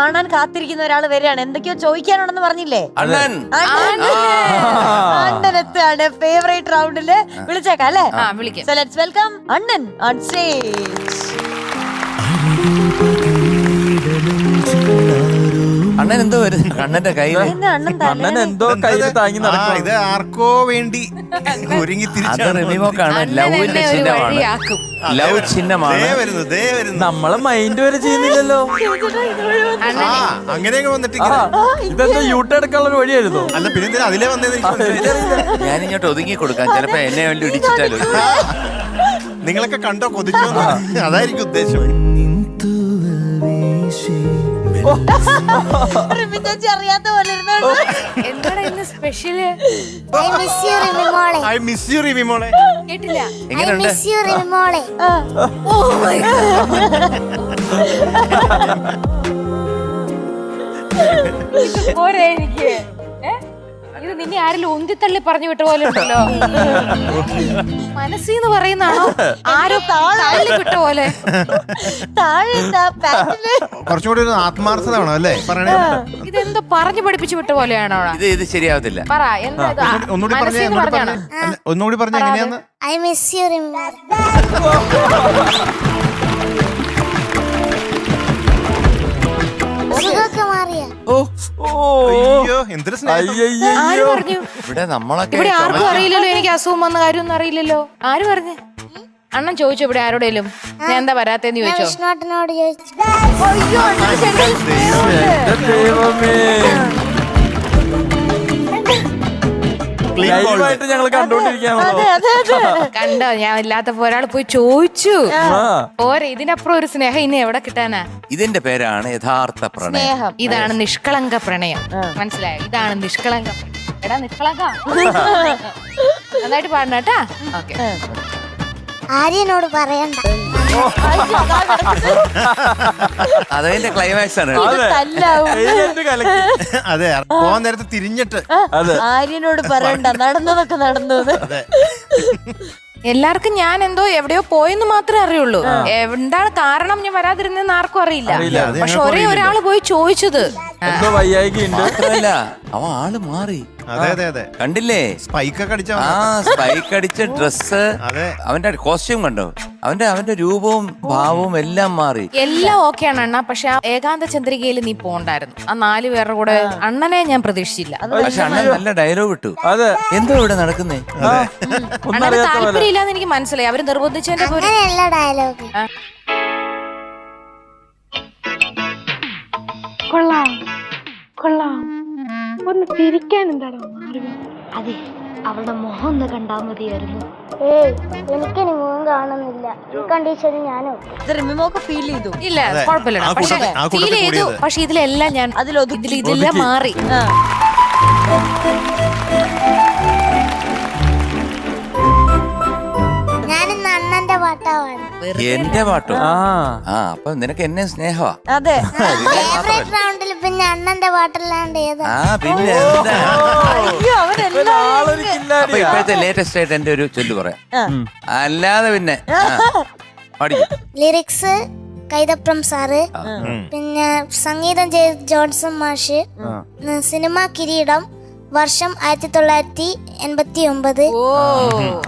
കാണാൻ കാത്തിരിക്കുന്ന ഒരാൾ വരികയാണ്. എന്തൊക്കെയോ ചോദിക്കാനുണ്ടെന്ന് പറഞ്ഞില്ലേ? അണ്ണൻ. അണ്ണൻ. എത്തുകയാണ് ഫേവറേറ്റ് റൗണ്ടിൽ വിളിച്ചേക്കാം അല്ലേ? ആ വിളിക്കാം. സോ ലെറ്റ്സ് വെൽക്കം അണ്ണൻ ഓൺ സ്റ്റേജ് അണ്ണൻ എന്തോ വരുന്നു അണ്ണന്റെ കയ്യിൽ അണ്ണൻ അണ്ണൻ എന്തോ കയ്യിൽ താങ്ങി ആ നടക്കും ഇത് ആർക്കോ വേണ്ടി ഒരുങ്ങി അത് തിരിച്ചാണ് റിമിമോക്കാണ് അണ്ണൻ ലവിന്റെ എന്നെ ഒരു ചിഹ്നമാണ്. വഴിയാക്കും. ലവ് ചിഹ്നമാണ്. ദേ വരുന്നു ദേ വരുന്നു. നമ്മളെ മൈൻഡ് വരെ ചെയ്യുന്നില്ലല്ലോ. ആ അണ്ണനെ അങ്ങനെയൊക്കെ ആ. ഇതെന്താ യൂട്ട് എടുക്കാനുള്ള ഒരു വഴിയായിരുന്നു? അല്ല പിന്നെ എന്തിനാ അതിലേ വന്നേ എനിക്ക് മനസ്സിലായില്ല. ഞാൻ ഇങ്ങോട്ട് ഒതുങ്ങി കൊടുക്കാം. ചിലപ്പോ എന്നെ വേണ്ടി ഇടിച്ചിട്ടാലോ നിങ്ങളൊക്കെ കണ്ടോ കൊതിച്ചോ അതായിരിക്കും ഉദ്ദേശം. റിമി ചേച്ചി അറിയാത്ത പോലെ ഇരുന്നോണ്ട്. എന്താണ് ഇന്ന് special I miss you Rimi മോളെ. ഐ മിസ് യു റിമി മോളെ. കേട്ടില്ല. ഐ എങ്ങനെയുണ്ട്? മിസ് യു റിമി മോളെ. പോരെ എനിക്ക്. ഏ? ഇത് നിന്നെ ആരെങ്കിലും ഉന്തിത്തള്ളി പറഞ്ഞു വിട്ട പോലെ ഉണ്ടല്ലോ. മനസ്സിന്ന് പറയുന്നാണോ ആരോ താഴെ കിട്ട പോലെ. താഴെ കുറച്ചും കൂടി ഒരു ആത്മാർത്ഥത വേണം അല്ലേ? പറയണേ. ഇതെന്തോ പറഞ്ഞു പഠിപ്പിച്ചു വിട്ട പോലെയാണോ ഇത് ഇത് ശരിയാവത്തില്ല. പറ എന്താ ഇത്? ഒന്നുകൂടി- പറഞ്ഞു പറഞ്ഞേ മനസ്സിന്ന് ഒന്നുകൂടി പറഞ്ഞാണോ? പറഞ്ഞേ. അല്ല, ഒന്നുകൂടി പറഞ്ഞ എങ്ങനെയാന്ന്? I miss you Rimi. ഓ അയ്യോ എന്തൊരു സ്നേഹം. ആര് അയ്യോ പറഞ്ഞു? ഇവിടെ നമ്മളൊക്കെ ഇവിടെ ആർക്കും അറിയില്ലല്ലോ എനിക്ക് അസുഖം വന്ന കാര്യമൊന്നും അറിയില്ലല്ലോ. ആര് പറഞ്ഞു? അണ്ണൻ ചോദിച്ചു ഇവിടെ ആരോടേലും. ഞാൻ എന്താ വരാത്തേന്ന് ഞാൻ ചോദിച്ചോ? വിഷ്ണുട്ടനോട് ചോദിച്ചു. ദൈവമേ ലൈവായിട്ട് ഞങ്ങൾ കണ്ടോണ്ടിരിക്കാണല്ലോ കണ്ടോ? ഞാൻ ഇല്ലാത്ത ഒരാൾ പോയി ചോദിച്ചു. പോരെ ഇതിനപ്പുറം ഒരു സ്നേഹം ഇനി എവിടെ കിട്ടാനാ? ഇതിന്റെ പേരാണ് യഥാർത്ഥ പ്രണയം. ഇതാണ് നിഷ്കളങ്ക പ്രണയം. മനസ്സിലായോ? ഇതാണ് നിഷ്കളങ്ക എടാ നിഷ്കളങ്ക. നന്നായിട്ട് പാടണ കേട്ടാ? ഓക്കെ. ആര്യനോട് പറയണ്ട. അതതിന്റെ ക്ലൈമാക്സ് ആണ്. അതെ. പോവാൻ നേരത്തെ തിരിഞ്ഞിട്ട്. ആര്യനോട് പറയണ്ട. നടന്നതൊക്കെ നടന്നു എല്ലാവർക്കും ഞാൻ എന്തോ എവിടെയോ പോയെന്ന് മാത്രമേ അറിയുള്ളൂ. എന്താണ് കാരണം ഞാൻ വരാതിരുന്നെന്ന് ആർക്കും അറിയില്ല. പക്ഷെ ഒരേ ഒരാൾ പോയി ചോദിച്ചത്. എന്തോ മാത്രമല്ല ആൾ മാറി. അതെ അതെ അതെ. കണ്ടില്ലേ? സ്പൈക്ക് ഒക്കെ അടിച്ചാ ആ സ്പൈക്ക് അടിച്ച ഡ്രസ് അതെ. അവന്റെ കോസ്റ്റ്യൂം കണ്ടോ? അവന്റെ അവന്റെ രൂപവും ഭാവവും എല്ലാം മാറി. എല്ലാം ഓക്കെയാണ് അണ്ണ. പക്ഷെ ആ ഏകാന്ത ചന്ദ്രികയിൽ നീ പോണ്ടായിരുന്നു. ആ നാല് പേരുടെ കൂടെ അണ്ണനെ ഞാൻ പ്രതീക്ഷിച്ചില്ല. പക്ഷെ അണ്ണൻ നല്ല ഡയലോഗ് ഇട്ടു. അതെ. എന്തോ ഇവിടെ നടക്കുന്നേ? അണ്ണന് താല്പര്യം എനിക്ക് മനസ്സിലായി. അവർ നിർബന്ധിച്ചതിന്റെ അങ്ങനെയല്ല ഡയലോഗ് കൊള്ളാം. കൊള്ളാം. ഒന്ന് തിരിക്കാൻ എന്താണോ അതെ അവളുടെ മുഖം ഒന്ന് കണ്ടാ മതിയായിരുന്നു. ഏയ് എനിക്കിനി മുഖം കാണുന്നില്ല. ഈ കണ്ടീഷനിൽ ഞാനും. റിമിമോക്ക് ഫീൽ ചെയ്തു. ഇല്ല കുഴപ്പമില്ല പക്ഷെ ഫീൽ ചെയ്തു പക്ഷെ ഇതിലെല്ലാം ഞാൻ അതിലൊതുക്കി. ഇതിലെല്ലാം. മാറി. എന്റെ പാട്ടോ. ആ. അപ്പൊ നിനക്ക് എന്നെ സ്നേഹമാ അതെ. ഫേവറേറ്റ് റൗണ്ടിൽ പിന്നെ അണ്ണന്റെ പാട്ടല്ലാണ്ട് ഏതാ? ആ പിന്നെ എന്താ? അപ്പൊ ഇപ്പോഴത്തെ ലേറ്റസ്റ്റ് ആയിട്ട് എന്റെ ഒരു ചൊല്ലു പറയാം. അല്ലാതെ പിന്നെ ആ, പാടിക്കോ. ലിറിക്സ് കൈതപ്രം സാറ് പിന്നെ സംഗീതം ചെയ്ത ജോൺസൺ മാഷ് ഉം, സിനിമ കിരീടം വർഷം ആയിരത്തി തൊള്ളായിരത്തി എൺപത്തി ഒമ്പത്. ഓ.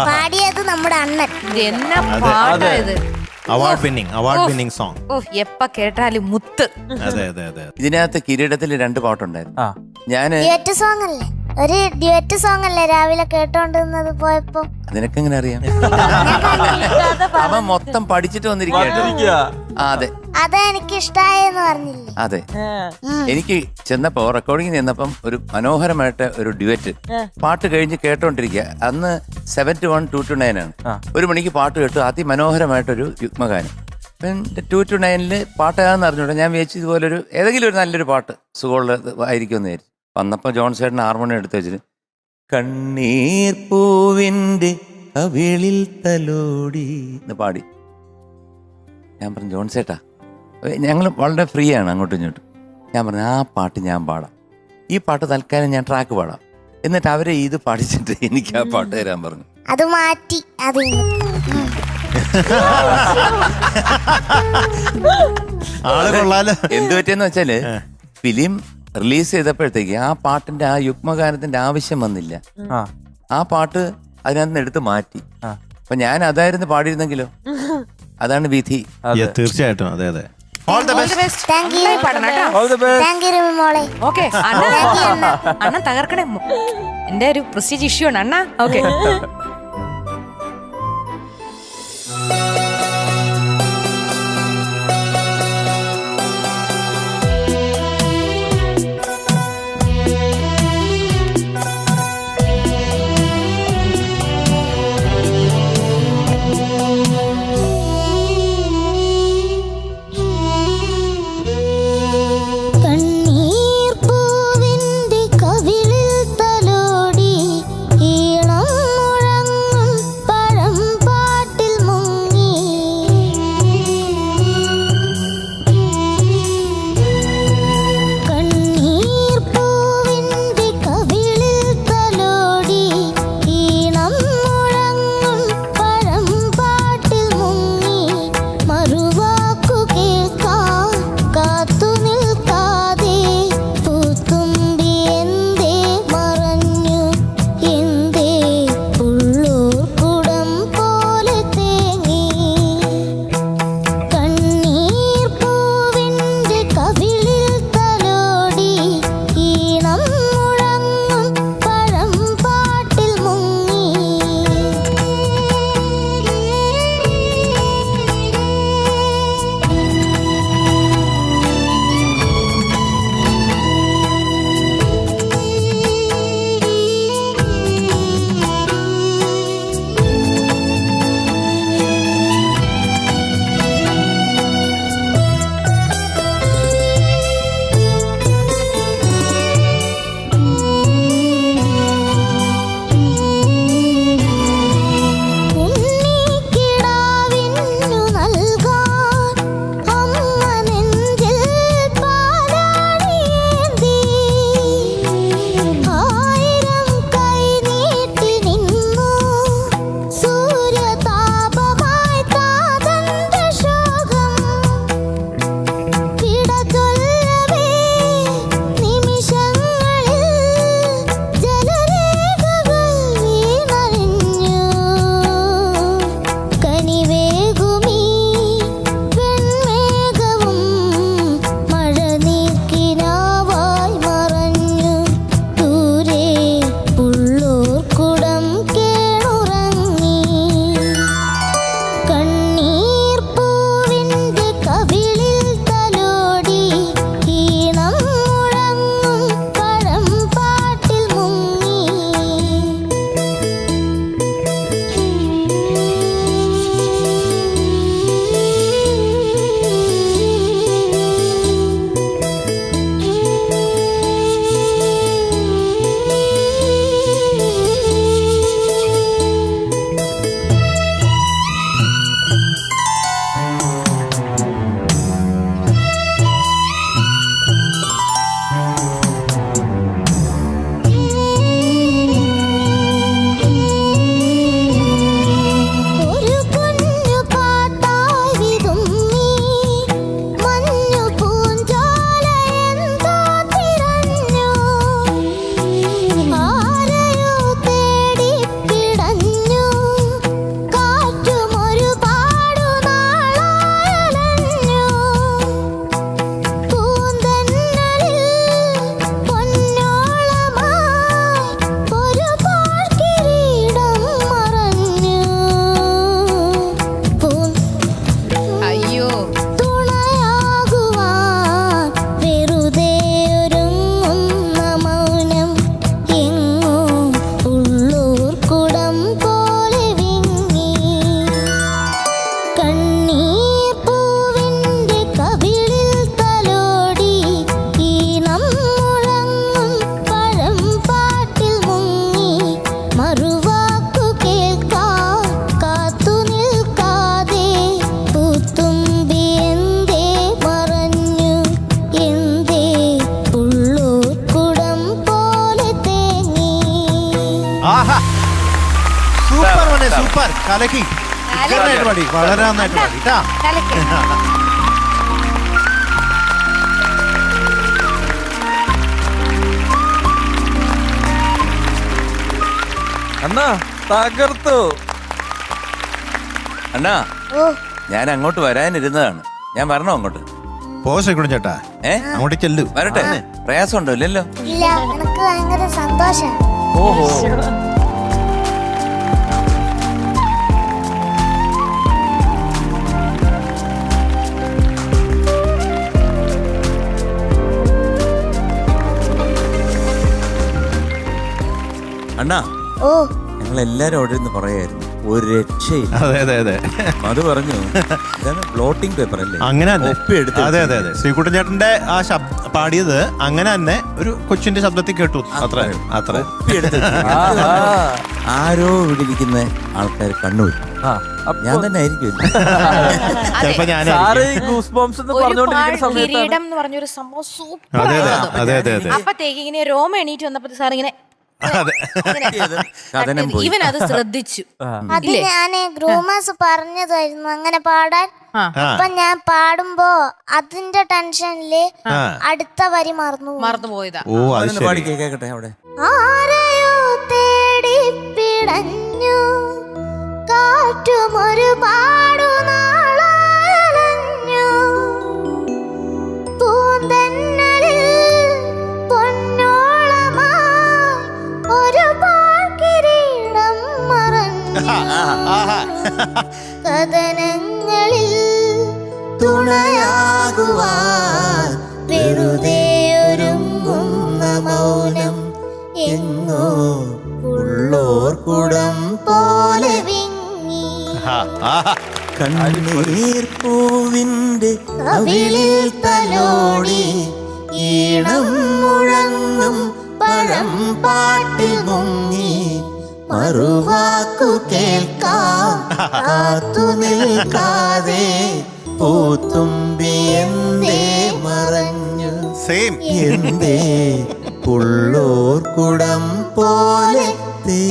പാടിയത് നമ്മുടെ അണ്ണൻ. എന്ന പാട്ടാ ഇത്. Award winning award winning song ഓ എപ്പ കേട്ടാലും മുത്ത്. അതെ അതെ അതെ ഇതിനകത്ത് കിരീടത്തിൽ രണ്ട് പാട്ടുണ്ടായിരുന്നു. ഞാൻ ഡ്യുവറ്റ് സോങ് അല്ലേ? ഒരു ഡ്യുവറ്റ് സോങ് അല്ലേ രാവിലെ കേട്ടോണ്ടിരുന്നത് പോയപ്പോ? നിനക്കെങ്ങനെ അറിയാം? അവൻ മൊത്തം പഠിച്ചിട്ട് വന്നിരിക്കുക. അതെ. അതാ എനിക്ക് ഇഷ്ടായെന്ന് പറഞ്ഞില്ലേ? അതെ. എനിക്ക് ചെന്നപ്പോ റെക്കോർഡിംഗ് ചെന്നപ്പം ഒരു മനോഹരമായിട്ട് ഒരു ഡ്യുവറ്റ് പാട്ട് കഴിഞ്ഞ് കേട്ടോണ്ടിരിക്കുക. അന്ന് seven two one two two nine ആണ്. ഒരു മണിക്ക് പാട്ട് കേട്ടു. അതിമനോഹരമായിട്ടൊരു യുഗ്മഗാനം. അപ്പം ടു ടു നയനിൽ പാട്ട് ഏതാന്ന് അറിഞ്ഞൂടെ ഞാൻ വിചാരിച്ചു ഇതുപോലൊരു ഏതെങ്കിലും ഒരു നല്ലൊരു പാട്ട് സുഖമുള്ള ആയിരിക്കുമെന്ന് വിചാരിച്ചു. വന്നപ്പോൾ ജോൺ സേട്ടൻ ഹാർമോണിയം എടുത്തു വെച്ചിട്ട് കണ്ണീർ പൂവിന്റെ അവിളിൽ തലോടി എന്ന് പാടി. ഞാൻ പറഞ്ഞു ജോൺ സേട്ടാ ഞങ്ങൾ വളരെ ഫ്രീ ആണ് അങ്ങോട്ടും ഇങ്ങോട്ടും. ഞാൻ പറഞ്ഞു ആ പാട്ട് ഞാൻ പാടാം. ഈ പാട്ട് തൽക്കാലം ഞാൻ ട്രാക്ക് പാടാം. എന്നിട്ട് അവരെ ഇത് പാടിച്ചിട്ട് എനിക്ക് ആ പാട്ട് തരാൻ പറഞ്ഞു. അത് മാറ്റി അത് ആൾ കൊള്ളാലോ. എന്ത് പറ്റിയെന്ന് വെച്ചാൽ ഫിലിം റിലീസ് ചെയ്തപ്പോഴത്തേക്ക് ആ പാട്ടിന്റെ ആ യുഗ്മഗാനത്തിന്റെ ആവശ്യം വന്നില്ല. ആ. പാട്ട് അതിനകത്ത് എടുത്ത് മാറ്റി. അപ്പൊ ഞാൻ അതായിരുന്നു പാടിയിരുന്നെങ്കിലോ? അതാണ് വിധി. തീർച്ചയായിട്ടും. അതെ അതെ. ഓൾ ബെസ്റ്റ് ഓൾ ബെസ്റ്റ് മോളെ. ഓക്കേ തകർക്കണേ. എന്റെ ഒരു പ്രസ്റ്റീജ് ഇഷ്യൂ ആണ്. അണ്ണ ഓക്കേ കലക്കി. ഉഗ്രനായിട്ട് പാടി. വളരെ നന്നായിട്ട് പാടി കേട്ടാ അണ്ണാ തകർത്തു. അണ്ണാ ഓ. ഞാൻ അങ്ങോട്ട് വരാനിരുന്നതാണ്. ഞാൻ വരണോ അങ്ങോട്ട്? പോ ശ്രീകുടൻ ചേട്ടാ. ഏ? അങ്ങോട്ട് ചെല്ലു. വരട്ടെ. പ്രയാസം ഉണ്ടോ ഇല്ലല്ലോ. ഇല്ല എനിക്ക് ഭയങ്കര സന്തോഷം. ഓഹോ. അണ്ണാ ഓ. ഞങ്ങൾ എല്ലാരും അവിടെ ഇരുന്ന് പറയായിരുന്നു. ഒരു രക്ഷയില്ല. അതെ അതെ അതെ. അത് പറഞ്ഞു. ഇതാണ് ബ്ലോട്ടിംഗ് പേപ്പർ അല്ലേ? അങ്ങനെ തന്നെ. ഒപ്പിയെടുത്ത് അതെ അതെ അതെ. ശ്രീകുട്ടൻ ചേട്ടന്റെ ആ ശബ് പാടിയത് അങ്ങനെ തന്നെ ഒരു കൊച്ചിന്റെ ശബ്ദത്തിൽ കേട്ടു. അത്ര അത്ര. ഒപ്പിയെടുത്ത് ആഹാ. ആരോ ഇവിടെ ഇരിക്കുന്ന ആൾക്കാർ കണ്ണൂർ. ആ, അപ്പൊ ഞാൻ തന്നെ ആയിരിക്കും. ചിലപ്പോ ഞാൻ സാറ് ഗൂസ് ബോംസ് എന്ന് പറഞ്ഞുകൊണ്ടിരിക്കുന്ന സമയത്താണ് കിരീടം എന്ന് പറഞ്ഞൊരു സംഭവം സൂപ്പർ അതെ അതെ അതെ അതെ അതെ. അപ്പത്തേക്ക് ഇങ്ങനെ രോമ എണീറ്റ് വന്നപ്പോ സാർ ഇങ്ങനെ പോയി. ഇവൻ അത് ശ്രദ്ധിച്ചു അത് ഞാൻ ഗ്രൂമേഴ്സ് പറഞ്ഞതായിരുന്നു. അങ്ങനെ പാടാൻ. അപ്പൊ ഞാൻ പാടുമ്പോ അതിന്റെ ടെൻഷനിൽ അടുത്ത വരി മറന്നു പോയി. മറന്നു പോയതാ ഓ അത് അതൊന്ന് പാടി കേക്കട്ടെ അവിടെ. ആരെയോ തേടി പിടഞ്ഞു. കഥനങ്ങളിൽ തുണയാകുവാൻ വെറുതെ ഒരുങ്ങുന്ന മൗനം കുടം പോലെ വിങ്ങി. കണ്ണീർ പൂവിന്റെ കവിളിൽ തലോടി ഈണം മുഴങ്ങും പഴം പാട്ടിൽ മുങ്ങി മറുവാക്കു കേൾക്കാം. കാത്തു നിൽക്കാതെ പൂത്തുമ്പി എന്തേ മറഞ്ഞു. സെയിം എന്തേ ഉള്ളോർ കുടം പോലെ തേ